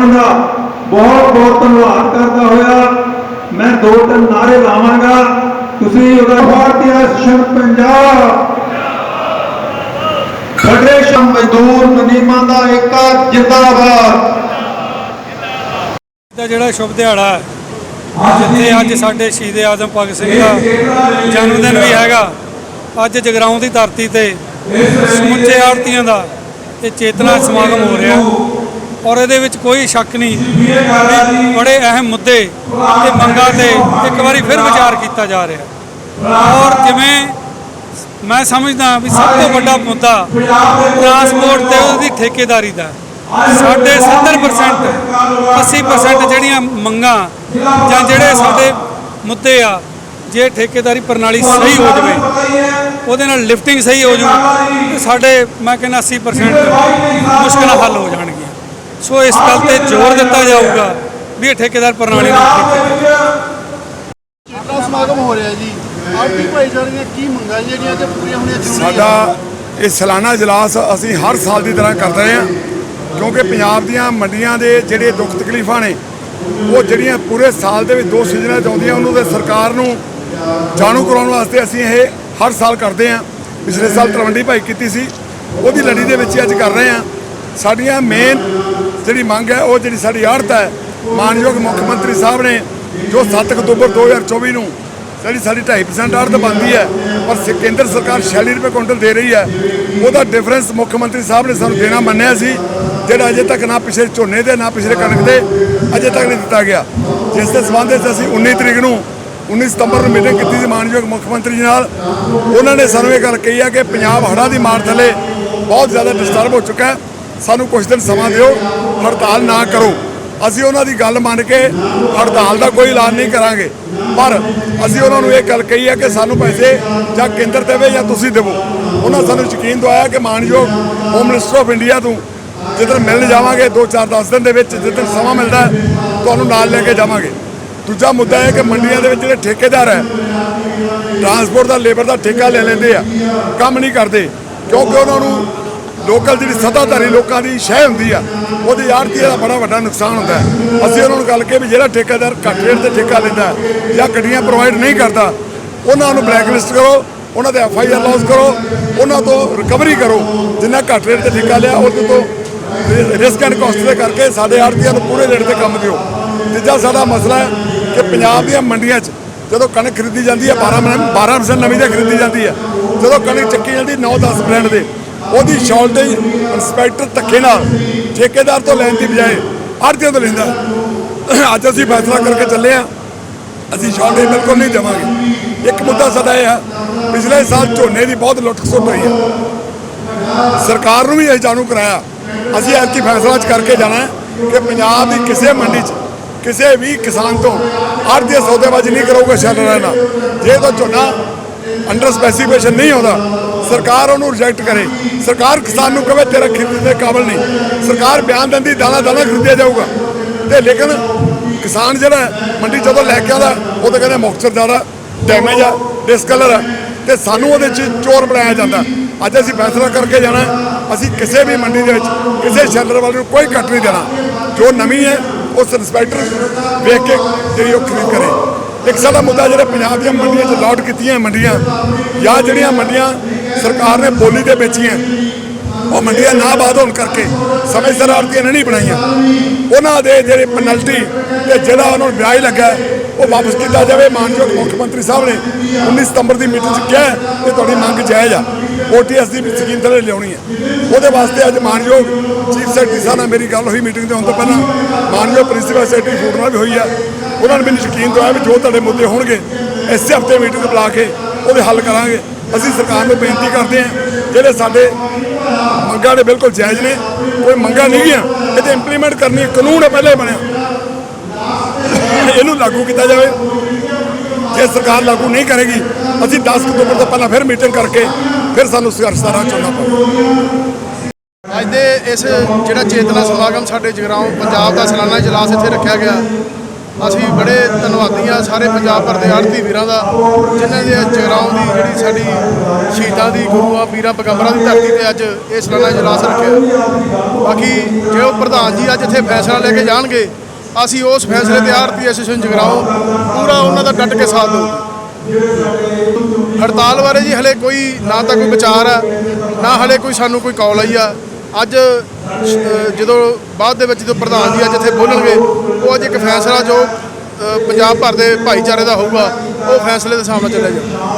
ਸਾਰਿਆਂ ਦਾ ਬਹੁਤ ਬਹੁਤ ਧੰਨਵਾਦ ਕਰਦਾ ਹੋਇਆ। ਮੈਂ ਦੋ ਤਿੰਨ ਨਾਰੇ ਲਾਵਾਂਗਾ। ਤੁਸੀਂ ਉਹਦਾ ਭਾਰਤੀ ਐਸੋਸੀਏਸ਼ਨ ਪੰਜਾਬ। ਫੈਡਰੇਸ਼ਨ ਮਜ਼ਦੂਰ ਮੁਨੀਮਾਂ ਦਾ ਏਕਾ ਜਿੰਦਾਬਾਦ। ਦਾ ਜਿਹੜਾ ਸ਼ੁਭ ਦਿਹਾੜਾ ਹੈ ਜਿੱਥੇ ਅੱਜ ਸਾਡੇ ਸ਼ਹੀਦ ਆਜ਼ਮ ਭਗਤ ਸਿੰਘ ਦਾ ਜਨਮ ਦਿਨ ਵੀ ਹੈਗਾ। ਅੱਜ ਜਗਰਾਉਂ ਦੀ ਧਰਤੀ ਤੇ ਸਮੁੱਚੇ ਆੜਤੀਆਂ ਦਾ ਇਹ ਚੇਤਨਾ ਸਮਾਗਮ ਹੋ ਰਿਹਾ। ਔਰ ਇਹਦੇ ਵਿੱਚ ਕੋਈ ਸ਼ੱਕ ਨਹੀਂ। ਵੀ ਬੜੇ ਅਹਿਮ ਮੁੱਦੇ ਤੇ ਮੰਗਾਂ ਤੇ ਇੱਕ ਵਾਰੀ ਫਿਰ ਵਿਚਾਰ ਕੀਤਾ ਜਾ ਰਿਹਾ। ਔਰ ਜਿਵੇਂ ਮੈਂ ਸਮਝਦਾ ਵੀ ਸਭ ਤੋਂ ਵੱਡਾ ਮੁੱਦਾ ਟਰਾਂਸਪੋਰਟ ਤੇ ਉਹਦੀ ਠੇਕੇਦਾਰੀ ਦਾ। ਸਾਡੇ 70% 80% ਜਿਹੜੀਆਂ ਮੰਗਾਂ ਜਾਂ ਜਿਹੜੇ ਸਾਡੇ ਮੁੱਦੇ ਆ, ਜੇ ਠੇਕੇਦਾਰੀ ਪ੍ਰਣਾਲੀ ਸਹੀ ਹੋ ਜਾਵੇ, ਉਹਦੇ ਨਾਲ ਲਿਫਟਿੰਗ ਸਹੀ ਹੋ ਜੂ ਤੇ ਸਾਡੇ, ਮੈਂ ਕਹਿੰਦਾ 80% ਮੁਸ਼ਕਲਾਂ ਹੱਲ ਹੋ ਜਾਣ। ਸੋ ਇਸ ਗੱਲ ਤੇ ਜ਼ੋਰ ਦਿੱਤਾ ਜਾਊਗਾ ਵੀ ਇਹ ਠੇਕੇਦਾਰ ਪ੍ਰਣਾਲੀ ਨੂੰ ਸਮਾਗਮ ਹੋ ਰਿਹਾ ਜੀ? ਆਰਟੀ ਭਾਈਚਾਰੇ ਦੀਆਂ ਕੀ ਮੰਗਾਂ ਜਿਹੜੀਆਂ ਕਿ ਪੂਰੀਆਂ ਹੋਣੀਆਂ ਜ਼ਰੂਰੀ ਸਾਡਾ ਇਹ ਸਾਲਾਨਾ ਇਜਲਾਸ ਅਸੀਂ ਹਰ ਸਾਲ ਦੀ ਤਰ੍ਹਾਂ ਕਰਦੇ ਰਹੇ ਹਾਂ ਕਿਉਂਕਿ ਪੰਜਾਬ ਦੀਆਂ ਮੰਡੀਆਂ ਦੇ ਜਿਹੜੇ ਦੁੱਖ ਤਕਲੀਫਾਂ ਨੇ ਉਹ ਜਿਹੜੀਆਂ ਪੂਰੇ ਸਾਲ ਦੇ ਵਿੱਚ ਦੋ ਸੀਜ਼ਨਾਂ 'ਚ ਆਉਂਦੀਆਂ ਉਹਨੂੰ ਤੇ ਸਰਕਾਰ ਨੂੰ ਜਾਣੂ ਕਰਾਉਣ ਵਾਸਤੇ ਅਸੀਂ ਇਹ ਹਰ ਸਾਲ ਕਰਦੇ ਹਾਂ। ਪਿਛਲੇ ਸਾਲ ਤਲਵੰਡੀ ਭਾਈ ਕੀਤੀ ਸੀ ਉਹਦੀ ਲੜੀ ਦੇ ਵਿੱਚ ਹੀ ਅੱਜ ਕਰ ਰਹੇ ਹਾਂ। ਸਾਡੀਆਂ ਮੇਨ ਜਿਹੜੀ ਮੰਗ ਹੈ, ਉਹ ਜਿਹੜੀ ਸਾਡੀ ਆੜਤ ਹੈ, ਮਾਨਯੋਗ ਮੁੱਖ ਮੰਤਰੀ ਸਾਹਿਬ ਨੇ ਜੋ 7 ਅਕਤੂਬਰ 2024 ਨੂੰ ਜਿਹੜੀ ਸਾਡੀ 2.5% ਆੜਤ ਬਣਦੀ ਹੈ, ਪਰ ਕੇਂਦਰ ਸਰਕਾਰ 46 ਰੁਪਏ ਕੁਇੰਟਲ ਦੇ ਰਹੀ ਹੈ, ਉਹਦਾ ਡਿਫਰੈਂਸ ਮੁੱਖ ਮੰਤਰੀ ਸਾਹਿਬ ਨੇ ਸਾਨੂੰ ਦੇਣਾ ਮੰਨਿਆ ਸੀ, ਜਿਹੜਾ ਅਜੇ ਤੱਕ ਨਾ ਪਿਛਲੇ ਝੋਨੇ ਦੇ, ਨਾ ਪਿਛਲੇ ਕਣਕ ਦੇ, ਅਜੇ ਤੱਕ ਨਹੀਂ ਦਿੱਤਾ ਗਿਆ। ਜਿਸ ਦੇ ਸੰਬੰਧ ਵਿੱਚ ਅਸੀਂ 19 ਤਰੀਕ ਨੂੰ 19 ਸਤੰਬਰ ਨੂੰ ਮੀਟਿੰਗ ਕੀਤੀ ਸੀ ਮਾਨਯੋਗ ਮੁੱਖ ਮੰਤਰੀ ਜੀ ਨਾਲ। ਉਹਨਾਂ ਨੇ ਸਾਨੂੰ ਇਹ ਗੱਲ ਕਹੀ ਹੈ ਕਿ ਪੰਜਾਬ ਹੜ੍ਹਾਂ ਦੀ ਮਾਰ ਥੱਲੇ ਬਹੁਤ ਜ਼ਿਆਦਾ ਡਿਸਟਰਬ ਹੋ ਚੁੱਕਾ ਹੈ। ਸਾਨੂੰ ਕੁਝ ਦਿਨ ਸਮਾਂ ਦਿਓ, ਹੜਤਾਲ ਨਾ ਕਰੋ। ਅਸੀਂ ਉਹਨਾਂ ਦੀ ਗੱਲ ਮੰਨ ਕੇ ਹੜਤਾਲ ਦਾ ਕੋਈ ਐਲਾਨ ਨਹੀਂ ਕਰਾਂਗੇ। ਪਰ ਅਸੀਂ ਉਹਨਾਂ ਨੂੰ ਇਹ ਗੱਲ ਕਹੀ ਹੈ ਕਿ ਸਾਨੂੰ ਪੈਸੇ ਜਾਂ ਕੇਂਦਰ ਦੇਵੇ ਜਾਂ ਤੁਸੀਂ ਦੇਵੋ। ਉਹਨਾਂ ਸਾਨੂੰ ਯਕੀਨ ਦਵਾਇਆ ਕਿ ਮਾਨਯੋਗ ਹੋਮ ਮਿਨਿਸਟਰ ਆਫ ਇੰਡੀਆ ਤੋਂ ਜਿੱਦਣ ਮਿਲਣ ਜਾਵਾਂਗੇ 2-4 10 ਦਿਨ ਦੇ ਵਿੱਚ ਜਿੱਦਣ ਸਮਾਂ ਮਿਲਦਾ ਤੁਹਾਨੂੰ ਨਾਲ ਲੈ ਕੇ ਜਾਵਾਂਗੇ। ਦੂਜਾ ਮੁੱਦਾ ਹੈ ਕਿ ਮੰਡੀਆਂ ਦੇ ਵਿੱਚ ਜਿਹੜੇ ਠੇਕੇਦਾਰ ਹੈ ਟਰਾਂਸਪੋਰਟ ਦਾ ਲੇਬਰ ਦਾ ਠੇਕਾ ਲੈ ਲੈਂਦੇ ਆ। ਕੰਮ ਨਹੀਂ ਕਰਦੇ, ਕਿਉਂਕਿ ਉਹਨਾਂ ਨੂੰ ਲੋਕਲ ਜਿਹੜੀ ਸੱਤਾਧਾਰੀ ਲੋਕਾਂ ਦੀ ਸ਼ਹਿ ਹੁੰਦੀ ਆ, ਉਹਦੇ ਆੜਤੀ ਦਾ ਬੜਾ ਵੱਡਾ ਨੁਕਸਾਨ ਹੁੰਦਾ ਅਸੀਂ ਉਹਨਾਂ ਨੂੰ ਗੱਲ ਕਹੀ ਵੀ ਜਿਹੜਾ ਠੇਕੇਦਾਰ ਘੱਟ ਰੇਟ ਤੇ ਠੇਕਾ ਲੈਂਦਾ ਜਾਂ ਗੱਡੀਆਂ ਪ੍ਰੋਵਾਈਡ ਨਹੀਂ ਕਰਦਾ, ਉਹਨਾਂ ਨੂੰ ਬਲੈਕਲਿਸਟ ਕਰੋ, ਉਹਨਾਂ ਦੇ ਐਫ ਆਈ ਆਰ ਲੌਸ ਕਰੋ, ਉਹਨਾਂ ਤੋਂ ਰਿਕਵਰੀ ਕਰੋ। ਜਿੰਨਾ ਘੱਟ ਰੇਟ ਤੇ ਠੇਕਾ ਲਿਆ, ਉਹਦੇ ਤੋਂ ਰਿਸਕ ਐਂਡ ਕਾਸਟ ਦੇ ਕਰਕੇ ਸਾਡੇ ਆੜਤੀਆਂ ਨੂੰ ਪੂਰੇ ਰੇਟ ਤੇ ਕੰਮ ਦਿਓ। ਤੀਜਾ ਸਾਡਾ ਮਸਲਾ ਹੈ ਕਿ ਪੰਜਾਬ ਦੀਆਂ ਮੰਡੀਆਂ 'ਚ ਜਦੋਂ ਕਣਕ ਖਰੀਦੀ ਜਾਂਦੀ ਹੈ 12 ਮਹੀਨੇ 12% ਨਵੀਂ ਤੇ ਖਰੀਦੀ ਜਾਂਦੀ ਹੈ। ਜਦੋਂ ਕਣਕ ਚੱਕੀ ਜਾਂਦੀ 9-10 ਬ੍ਰਾਂਡ ਦੇ। ਉਹਦੀ ਸ਼ਾਰਟੇਜ ਇੰਸਪੈਕਟਰ ਧੱਕੇ ਨਾਲ ਠੇਕੇਦਾਰ ਤੋਂ ਲੈਣ ਦੀ ਬਜਾਏ ਆੜਤੀਆਂ ਤੋਂ ਲੈਂਦਾ। ਅੱਜ ਅਸੀਂ ਫੈਸਲਾ ਕਰਕੇ ਚੱਲੇ ਆ ਅਸੀਂ ਸ਼ਾਰਟੇਜ ਬਿਲਕੁਲ ਨਹੀਂ ਦੇਵਾਂਗੇ। ਇੱਕ ਮੁੱਦਾ ਸਾਡਾ ਇਹ ਆ ਪਿਛਲੇ ਸਾਲ ਝੋਨੇ ਦੀ ਬਹੁਤ ਲੁੱਟ ਖਸੁੱਟ ਹੋਈ ਹੈ। ਸਰਕਾਰ ਨੂੰ ਵੀ ਇਹ ਜਾਣੂ ਕਰਾਇਆ। ਅਸੀਂ ਐਤਕੀ ਫੈਸਲਾ ਚ ਕਰਕੇ ਜਾਣਾ ਕਿ ਪੰਜਾਬ ਦੀ ਕਿਸੇ ਮੰਡੀ 'ਚ ਕਿਸੇ ਵੀ ਕਿਸਾਨ ਤੋਂ ਆੜ੍ਹਤੀ ਸੌਦੇਬਾਜ਼ੀ ਨਹੀਂ ਕਰੋਗੇ ਸ਼ੈਲਰਾਂ ਜੇ ਤਾਂ ਝੋਨਾ ਅੰਡਰ ਸਪੈਸੀਫਿਕੇਸ਼ਨ ਨਹੀਂ ਆਉਂਦਾ ਸਰਕਾਰ ਉਹਨੂੰ ਰਿਜੈਕਟ ਕਰੇ। ਸਰਕਾਰ ਕਿਸਾਨ ਨੂੰ ਕਵੇ, ਤੇਰਾ ਖਰੀਦਣ ਦੇ ਕਾਬਲ ਨਹੀਂ। ਸਰਕਾਰ ਬਿਆਨ ਦਿੰਦੀ, ਦਾਣਾ ਦਾਣਾ ਖਰੀਦਿਆ ਜਾਊਗਾ। ਤੇ ਲੇਕਿਨ ਕਿਸਾਨ ਜਿਹੜਾ ਮੰਡੀ ਜਦੋਂ ਲੈ ਕੇ ਆਉਂਦਾ, ਉਹ ਤਾਂ ਕਹਿੰਦੇ ਮੌਕਸਰ ਜ਼ਿਆਦਾ ਡੈਮੇਜ ਆ ਡਿਸਕਲਰ ਆ। ਤੇ ਸਾਨੂੰ ਉਹਦੇ 'ਚ ਚੋਰ ਬਣਾਇਆ ਜਾਂਦਾ। ਅੱਜ ਅਸੀਂ ਫੈਸਲਾ ਕਰਕੇ ਜਾਣਾ ਅਸੀਂ ਕਿਸੇ ਵੀ ਮੰਡੀ ਦੇ ਵਿੱਚ, ਕਿਸੇ ਸ਼ੈਲਰ ਵਾਲੇ ਨੂੰ ਕੋਈ ਕੱਟ ਨਹੀਂ ਦੇਣਾ। ਜੋ ਨਵੀਂ ਹੈ, ਉਸ ਇੰਸਪੈਕਟਰ ਵੇਖ ਕੇ ਜਿਹੜੀ ਉਹ ਖਰੀਦ ਕਰੇ। ਇੱਕ ਸਾਡਾ ਮੁੱਦਾ ਜਿਹੜਾ ਪੰਜਾਬ ਦੀਆਂ ਮੰਡੀਆਂ 'ਚ ਲਾਟ ਕੀਤੀਆਂ ਮੰਡੀਆਂ, ਜਾਂ ਜਿਹੜੀਆਂ ਮੰਡੀਆਂ ਸਰਕਾਰ ਨੇ ਬੋਲੀ ਤੇ ਵੇਚੀਆਂ ਉਹ ਮੰਡੀਆਂ ਨਾ ਬਾਦ ਹੋਣ ਕਰਕੇ ਸਮੇਂ ਸਿਰ ਆੜਤੀਆਂ ਨੇ ਨਹੀਂ ਬਣਾਈਆਂ। ਉਹਨਾਂ ਦੇ ਜਿਹੜੇ ਪੈਨਲਟੀ ਤੇ ਜਿਹੜਾ ਉਹਨਾਂ ਨੂੰ ਵਿਆਜ ਲੱਗਾ ਉਹ ਵਾਪਸ ਕੀਤਾ ਜਾਵੇ। ਮਾਨਯੋਗ ਮੁੱਖ ਮੰਤਰੀ ਸਾਹਿਬ ਨੇ 19 ਸਤੰਬਰ ਦੀ ਮੀਟਿੰਗ 'ਚ ਕਿਹਾ ਕਿ ਤੁਹਾਡੀ ਮੰਗ ਜਾਇਜ਼ ਆ। ਓਟੀਐਸ ਦੀ ਵੀ ਸਕੀਮ ਥੱਲੇ ਲਿਆਉਣੀ ਹੈ। ਉਹਦੇ ਵਾਸਤੇ ਅੱਜ ਮਾਨਯੋਗ ਚੀਫ ਸੈਕਟਰੀ ਸਾਹਿਬ ਨਾਲ ਮੇਰੀ ਗੱਲ ਹੋਈ ਮੀਟਿੰਗ ਦੇ ਹੋਣ ਤੋਂ ਪਹਿਲਾਂ। ਮਾਨਯੋਗ ਪ੍ਰਿੰਸੀਪਲ ਸੈਕਟਰੀ ਫੂਡ ਨਾਲ ਵੀ ਹੋਈ ਆ। ਉਹਨਾਂ ਨੇ ਮੈਨੂੰ ਯਕੀਨ ਦਵਾਇਆ ਵੀ ਜੋ ਤੁਹਾਡੇ ਮੁੱਦੇ ਹੋਣਗੇ, ਇਸੇ ਹਫ਼ਤੇ ਮੀਟਿੰਗ ਬੁਲਾ ਕੇ ਉਹਦੇ ਹੱਲ ਕਰਾਂਗੇ। ਅਸੀਂ ਸਰਕਾਰ ਨੂੰ ਬੇਨਤੀ ਕਰਦੇ ਹਾਂ, ਜਿਹੜੇ ਸਾਡੇ ਮੰਗਾਂ ਨੇ ਬਿਲਕੁਲ ਜਾਇਜ਼ ਨੇ, ਕੋਈ ਮੰਗਾਂ ਨਹੀਂ ਗੀਆਂ ਇਹਦੇ ਇੰਪਲੀਮੈਂਟ ਕਰਨੀ ਕਾਨੂੰਨ ਹੈ ਪਹਿਲੇ ਬਣਿਆ। ਇਹਨੂੰ ਲਾਗੂ ਕੀਤਾ ਜਾਵੇ। ਜੇ ਸਰਕਾਰ ਲਾਗੂ ਨਹੀਂ ਕਰੇਗੀ, ਅਸੀਂ 10 ਅਕਤੂਬਰ ਤੋਂ ਪਹਿਲਾਂ ਫਿਰ ਮੀਟਿੰਗ ਕਰਕੇ ਫਿਰ ਸਾਨੂੰ ਸੰਘਰਸ਼ ਦਾ ਰਾਹ ਚੁਣਨਾ ਪਊਗਾ ਅੱਜ ਦੇ ਇਸ ਜਿਹੜਾ ਚੇਤਨਾ ਸਮਾਗਮ ਸਾਡੇ ਜਗਰਾਉਂ ਪੰਜਾਬ ਦਾ ਸਾਲਾਨਾ ਇਜਲਾਸ ਇੱਥੇ ਰੱਖਿਆ ਗਿਆ। ਅਸੀਂ ਬੜੇ ਧੰਨਵਾਦੀ ਆ ਸਾਰੇ ਪੰਜਾਬ ਭਰ ਦੇ ਆੜਤੀ ਵੀਰਾਂ ਦਾ, ਜਿਨ੍ਹਾਂ ਦੇ ਜਗਰਾਉਂ ਦੀ ਜਿਹੜੀ ਸਾਡੀ ਸ਼ਹੀਦਾਂ ਦੀ ਗੁਰੂਆਂ ਪੀਰਾਂ ਪੈਗੰਬਰਾਂ ਦੀ ਧਰਤੀ ਤੇ ਅੱਜ ਇਹ ਸਲਾਨਾ ਇਜਲਾਸ ਰੱਖਿਆ। ਬਾਕੀ ਜੇ ਉਹ ਪ੍ਰਧਾਨ ਜੀ ਅੱਜ ਇੱਥੇ ਫੈਸਲਾ ਲੈ ਕੇ ਜਾਣਗੇ, ਅਸੀਂ ਉਸ ਫੈਸਲੇ ਤੇ ਆੜਤੀ ਐਸੋਸੀਏਸ਼ਨ ਜਗਰਾਉਂ ਪੂਰਾ ਉਹਨਾਂ ਦਾ ਡਟ ਕੇ ਸਾਥ ਦੇਵਾਂਗੇ ਹੜਤਾਲ ਬਾਰੇ ਜੀ ਹਲੇ ਕੋਈ ਨਾ ਤਾਂ ਕੋਈ ਵਿਚਾਰ ਆ, ਨਾ ਹਲੇ ਕੋਈ ਸਾਨੂੰ ਕੋਈ ਕਾਲ ਆਈ ਆ। ਅੱਜ ਜਦੋਂ ਬਾਅਦ ਦੇ ਵਿੱਚ ਜਦੋਂ ਪ੍ਰਧਾਨ ਜੀ ਅੱਜ ਇੱਥੇ ਬੋਲਣਗੇ, ਉਹ ਅੱਜ ਇੱਕ ਫੈਸਲਾ ਜੋ ਪੰਜਾਬ ਭਰ ਦੇ ਭਾਈਚਾਰੇ ਦਾ ਹੋਊਗਾ, ਉਹ ਫੈਸਲੇ ਦੇ ਸਾਹਮਣੇ ਚੱਲਿਆ ਜਾਊਗਾ